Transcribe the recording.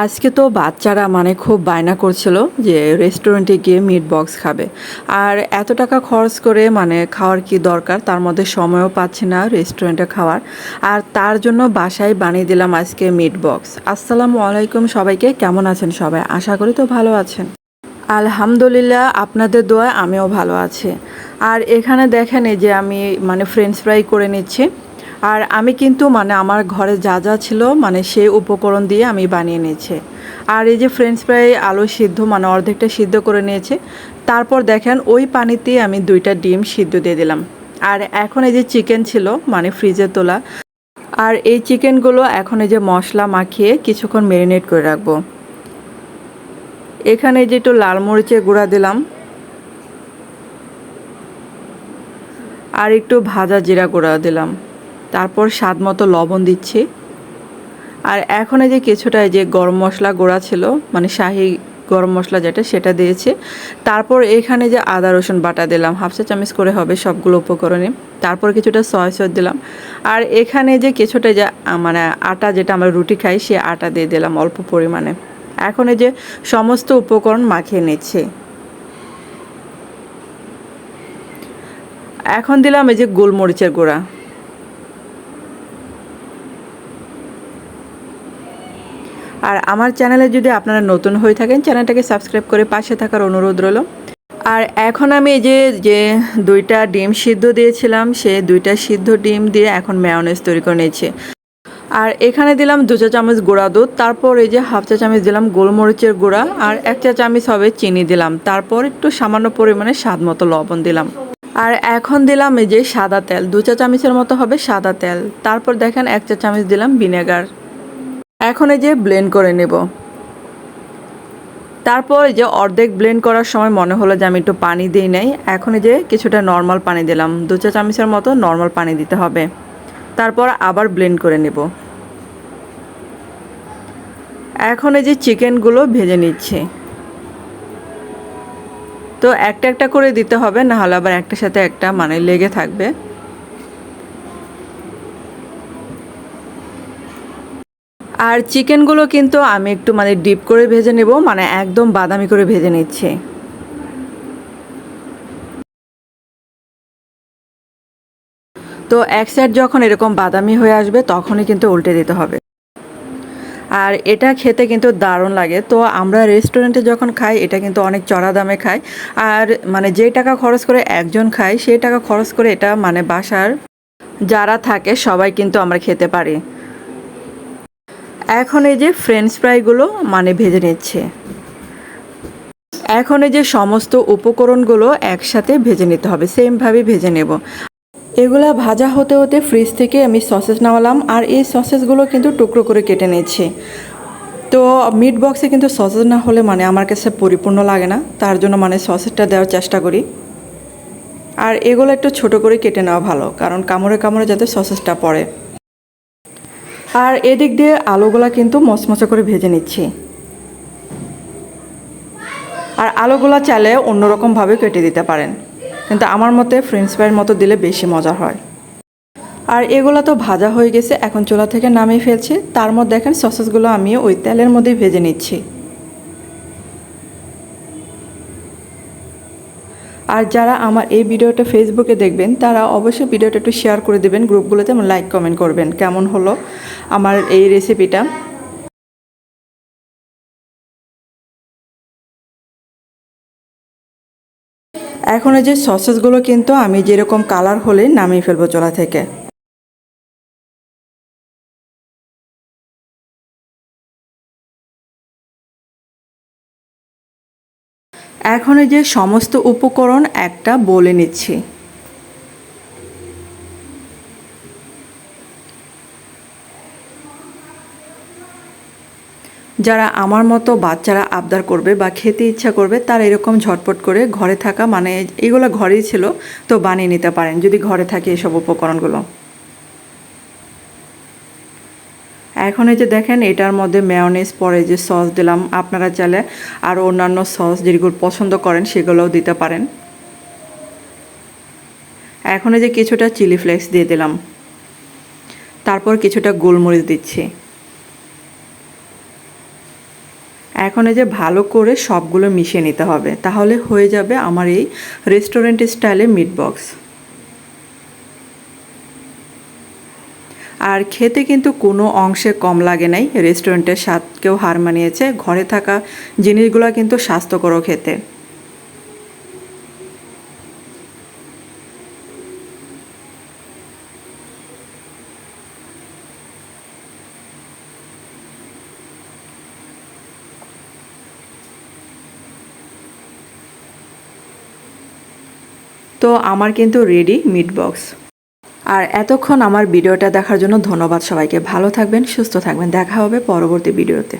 আজকে তো বাচ্চারা মানে খুব বায়না করছিল যে রেস্টুরেন্টে গিয়ে মিট বক্স খাবে। আর এত টাকা খরচ করে মানে খাওয়ার কি দরকার? তার মধ্যে সময়ও পাচ্ছি না রেস্টুরেন্টে খাওয়ার। আর তার জন্য বাসায় বানিয়ে দিলাম আজকে মিট বক্স আসসালামু আলাইকুম সবাইকে, কেমন আছেন সবাই? আশা করি তো ভালো আছেন। আলহামদুলিল্লাহ, আপনাদের দোয়া আমিও ভালো আছি। আর এখানে দেখেন এই যে আমি মানে ফ্রেঞ্চ ফ্রাই করে নিচ্ছি। আর আমি কিন্তু মানে আমার ঘরে যা যা ছিল মানে সেই উপকরণ দিয়ে আমি বানিয়ে নিয়েছি। আর এই যে ফ্রেঞ্চ ফ্রাই আলু সিদ্ধ মানে অর্ধেকটা সিদ্ধ করে নিয়েছে। তারপর দেখেন ওই পানিতেই আমি দুইটা ডিম সিদ্ধ দিয়ে দিলাম। আর এখন এই যে চিকেন ছিল মানে ফ্রিজে তোলা, আর এই চিকেনগুলো এখন এই যে মশলা মাখিয়ে কিছুক্ষণ ম্যারিনেট করে রাখব। এখানে যে একটু লাল মরিচের গুঁড়া দিলাম। আর একটু ভাজা জিরা গুঁড়া দিলাম। তারপর স্বাদ মতো লবণ দিচ্ছি। আর এখন এই যে কিছুটা যে গরম মশলা গুঁড়া ছিল মানে শাহি গরম মশলা যেটা, সেটা দিয়েছি। তারপর এখানে যে আদা, রসুন বাটা দিলাম, হাফ চা চামচ করে হবে সবগুলো উপকরণে। তারপর কিছুটা সয় সস দিলাম। আর এখানে যে কিছুটা যে মানে আটা যেটা আমরা রুটি খাই, সে আটা দিয়ে দিলাম অল্প পরিমাণে। এখন এই যে সমস্ত উপকরণ মাখিয়ে নিচ্ছে। এখন দিলাম এই যে গোলমরিচের গুঁড়া। আর আমার চ্যানেলে যদি আপনারা নতুন হয়ে থাকেন, চ্যানেলটাকে সাবস্ক্রাইব করে পাশে থাকার অনুরোধ রইল। আর এখন আমি এই যে যে দুইটা ডিম সিদ্ধ দিয়েছিলাম সে দুইটা সিদ্ধ ডিম দিয়ে এখন ম্যায়োনেজ তৈরি করে নিয়েছি। আর এখানে দিলাম দু চা চামচ গুঁড়া দুধ, তারপর এই যে হাফ চা চামচ দিলাম গোলমরিচের গুঁড়া, আর এক চা চামচ হবে চিনি দিলাম। তারপর একটু সামান্য পরিমাণে স্বাদ মতো লবণ দিলাম। আর এখন দিলাম এই যে সাদা তেল, দু চা চামচের মতো হবে সাদা তেল। তারপর দেখেন এক চা চামচ দিলাম ভিনেগার। এখন এই যে ব্লেন্ড করে নেব। তারপর যে অর্ধেক ব্লেন্ড করার সময় মনে হলো যে আমি একটু পানি দিই নাই। এখন যে কিছুটা নর্মাল পানি দিলাম। দু চা চামচের মতো নর্মাল পানি দিতে হবে। তারপর আবার ব্লেন্ড করে নেব। এখন এই যে চিকেনগুলো ভেজে নিচ্ছি। তো একটা একটা করে দিতে হবে না হলে আবার একটার সাথে একটা মানে লেগে থাকবে। আর চিকেনগুলো কিন্তু আমি একটু মানে ডিপ করে ভেজে নেব মানে একদম বাদামি করে ভেজে নিচ্ছি। তো এক সাইড যখন এরকম বাদামি হয়ে আসবে, তখনই কিন্তু উল্টে দিতে হবে। আর এটা খেতে কিন্তু দারুণ লাগে। তো আমরা রেস্টুরেন্টে যখন খাই, এটা কিন্তু অনেক চড়া দামে খাই। আর মানে যে টাকা খরচ করে একজন খাই সেই টাকা খরচ করে এটা মানে বাসার যারা থাকে, সবাই কিন্তু আমরা খেতে পারি। এখন এই যে ফ্রেঞ্চ ফ্রাইগুলো মানে ভেজে নিচ্ছে। এখন এই যে সমস্ত উপকরণগুলো একসাথে ভেজে নিতে হবে সেমভাবে ভেজে নেব। এগুলা ভাজা হতে হতে ফ্রিজ থেকে আমি সসেস নামালাম, আর এই সসেসগুলো কিন্তু টুকরো করে কেটে নিচ্ছি। তো মিট বক্সে কিন্তু সসেস না হলে মানে আমার কাছে পরিপূর্ণ লাগে না, তার জন্য মানে সসেসটা দেওয়ার চেষ্টা করি। আর এগুলো একটু ছোট করে কেটে নেওয়া ভালো, কারণ কামড়ে কামড়ে যাতে সসেসটা পড়ে। আর এদিক দিয়ে আলুগুলা কিন্তু মচমচে করে ভেজে নিচ্ছি। আর আলুগুলা চালে অন্যরকমভাবে কেটে দিতে পারেন। কিন্তু আমার মতে ফ্রেঞ্চ ফ্রাইয়ের মতো দিলে বেশি মজা হয়। আর এগুলো তো ভাজা হয়ে গেছে, এখন চুলা থেকে নামিয়ে ফেলছি। তার মধ্যে দেখেন সসেসগুলো আমি ওই তেলের মধ্যেই ভেজে নিচ্ছি। আর যারা আমার এই ভিডিওটা ফেসবুকে দেখবেন, তারা অবশ্যই ভিডিওটা একটু শেয়ার করে দেবেন গ্রুপগুলোতে আমার লাইক কমেন্ট করবেন। কেমন হলো আমার এই রেসিপিটা এখন যে সসেসগুলো কিন্তু আমি যেরকম কালার হলে নামিয়ে ফেলব চোলা থেকে। এখন যে সমস্ত উপকরণ একটা বলে নিচ্ছি। যারা আমার মতো বাচ্চারা আবদার করবে বা খেতে ইচ্ছা করবে, তারা এরকম ঝটপট করে ঘরে থাকা মানে এগুলো ঘরেই ছিল, তো বানিয়ে নিতে পারেন, যদি ঘরে থাকে এসব উপকরণগুলো। এখন এই যে দেখেন, এটার মধ্যে মেয়নেজ পরে যে সস দিলাম। আপনারা চাইলে আর অন্যান্য সস যেগুলো পছন্দ করেন, সেগুলোও দিতে পারেন। এখন এই যে কিছুটা চিলি ফ্লেক্স দিয়ে দিলাম। তারপর কিছুটা গোলমরিচ দিচ্ছি। এখন এই যে ভালো করে সবগুলো মিশিয়ে নিতে হবে, তাহলে হয়ে যাবে আমার এই রেস্টুরেন্ট স্টাইলে মিট বক্স আর খেতে কিন্তু কোনো অংশে কম লাগে নাই। রেস্টুরেন্টের স্বাদকেও হার মানিয়েছে। ঘরে থাকা জিনিসগুলো কিন্তু স্বাস্থ্যকরও খেতে। তো আমার কিন্তু রেডি মিট বক্স আর এতক্ষণ আমার ভিডিওটা দেখার জন্য ধন্যবাদ সবাইকে। ভালো থাকবেন, সুস্থ থাকবেন। দেখা হবে পরবর্তী ভিডিওতে।